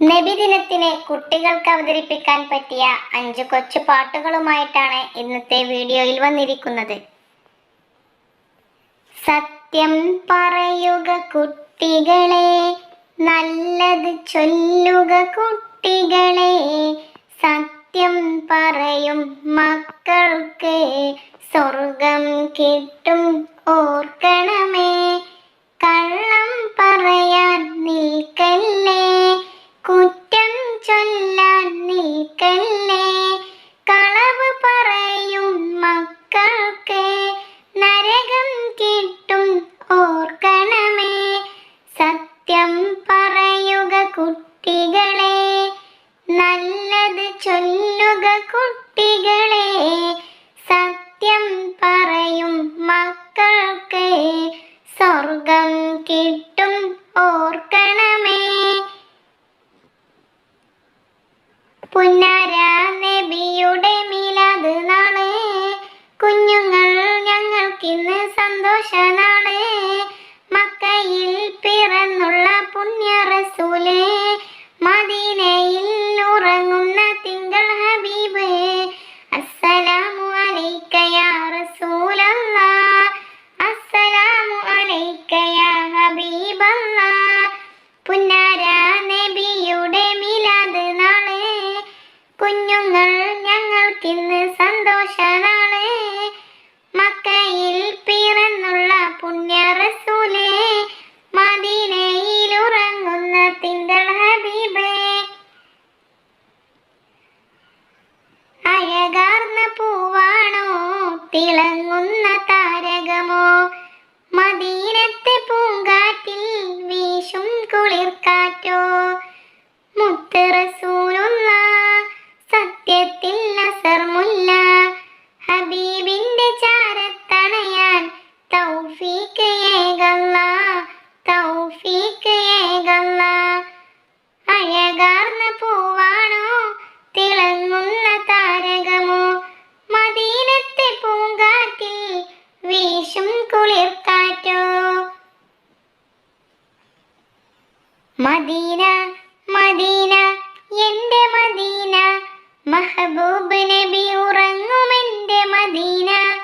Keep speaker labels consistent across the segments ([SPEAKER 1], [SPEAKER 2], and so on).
[SPEAKER 1] നബിദിനത്തിന് കുട്ടികൾക്ക് അവതരിപ്പിക്കാൻ പറ്റിയ അഞ്ച് കൊച്ചു പാട്ടുകളുമായിട്ടാണ് ഇന്നത്തെ വീഡിയോയിൽ വന്നിരിക്കുന്നത്. സത്യം പറയുക കുട്ടികളെ നല്ലത് ചൊല്ലുക കുട്ടികളെ. സത്യം പറയും മക്കൾക്ക് സ്വർഗം കിട്ടും ഓർക്കണമേ. നല്ലത് ചൊല്ലുക കുട്ടികളെ സത്യം പറയും മക്കൾക്ക്. സ്വർഗം കിട്ടും ഓർക്കണമേ. പുന്നാര നബിയുടെ മിലാത് നാൾ. കുഞ്ഞുങ്ങൾ ഞങ്ങൾക്കിന്ന് സന്തോഷ നാൾ മക്കയിൽ പിറന്നുള്ള പുണ്യ റസൂൽ உறங்கும் സത്യത്തിൽ നസർമുല്ല. ഹബീബിന്റെ ചാരത്തണയാൻ തൗഫീക്ക് ഏകല്ല തൗഫീക്ക് ഏകല്ല. അഴകാർന്ന പൂവാണോ തിളങ്ങുന്ന താരകമോ? മദീനത്തെ പൂങ്കാറ്റിൽ വീശും കുളിർക്കാറ്റോ? മദീന മഹബൂബ് നബി ഉറങ്ങും എന്റെ മദീന.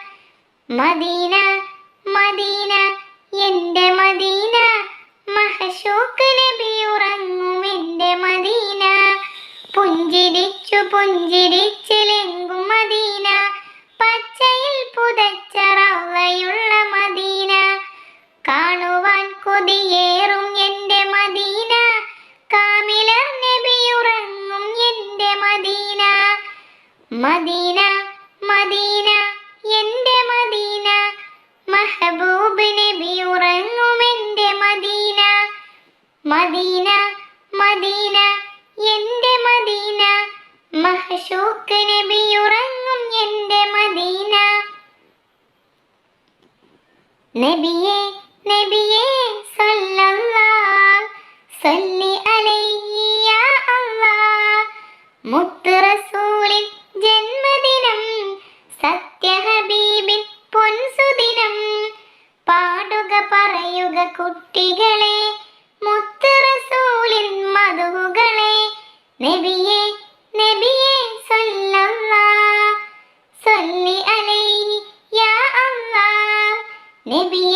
[SPEAKER 1] മദീന മദീന എന്റെ മദീന. മഹശൂക്ക് നബി ഉറങ്ങും എന്റെ മദീന. പുഞ്ചിരിച്ചു പുഞ്ചിരിച്ചിലെങ്കും മദീന. പച്ചയിൽ പുതച്ച റൗളയുള്ള മദീന. കാണുവാൻ കൊതിയേറും മദീന മദീന എന്റെ മദീന. മഹശൂക്ക് നബി ഉറങ്ങും എന്റെ മദീന. നബിയേ നബിയേ സല്ലല്ലാഹ് സല്ലി നബിയെ നബിയെ സല്ലല്ലാ. സല്ലി അലൈഹി യാ അല്ലാഹ് നബിയെ